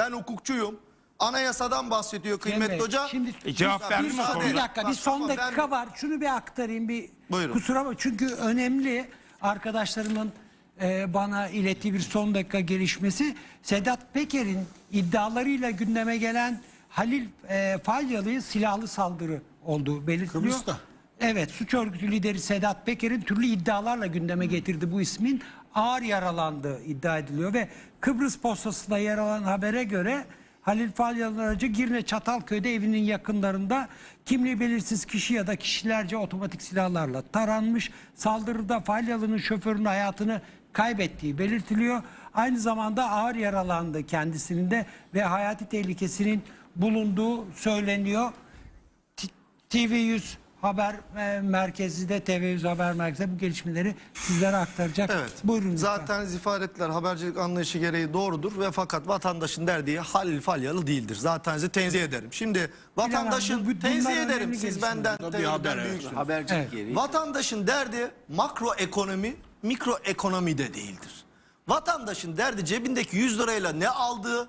Ben hukukçuyum. Anayasadan bahsediyor kıymetli Bey, hoca. Şimdi E, cevap Lütfen, mi müsaade bir dakika bir son ama dakika ben- var. Şunu bir aktarayım bir Buyurun. kusura bak çünkü önemli arkadaşlarımın e, bana ilettiği bir son dakika gelişmesi Sedat Peker'in iddialarıyla gündeme gelen Halil e, Falyalı'ya silahlı saldırı olduğu belirtiliyor. Kıbrıs'ta. Evet suç örgütü lideri Sedat Peker'in türlü iddialarla gündeme getirdi bu ismin ağır yaralandığı iddia ediliyor ve Kıbrıs postasında yer alan habere göre Halil Falyalı'nın aracı Girne Çatalköy'de evinin yakınlarında kimliği belirsiz kişi ya da kişilerce otomatik silahlarla taranmış. Saldırıda Falyalı'nın şoförünün hayatını kaybettiği belirtiliyor. Aynı zamanda ağır yaralandı kendisinin de ve hayati tehlikesinin bulunduğu söyleniyor. T- TV100 haber e, merkezi de TV100 haber merkezi bu gelişmeleri sizlere aktaracak. Evet. Buyurun lütfen. Zaten ifadeler habercilik anlayışı gereği doğrudur ve fakat vatandaşın derdiği Halil Falyalı değildir. Zaten sizi tenzih ederim. Şimdi vatandaşın bu- tenzih ederim siz benden tecrübeden haber, evet. Habercilik Evet. gereği. Vatandaşın derdi makro ekonomi, mikro ekonomi de değildir. Vatandaşın derdi cebindeki 100 lirayla ne aldığı,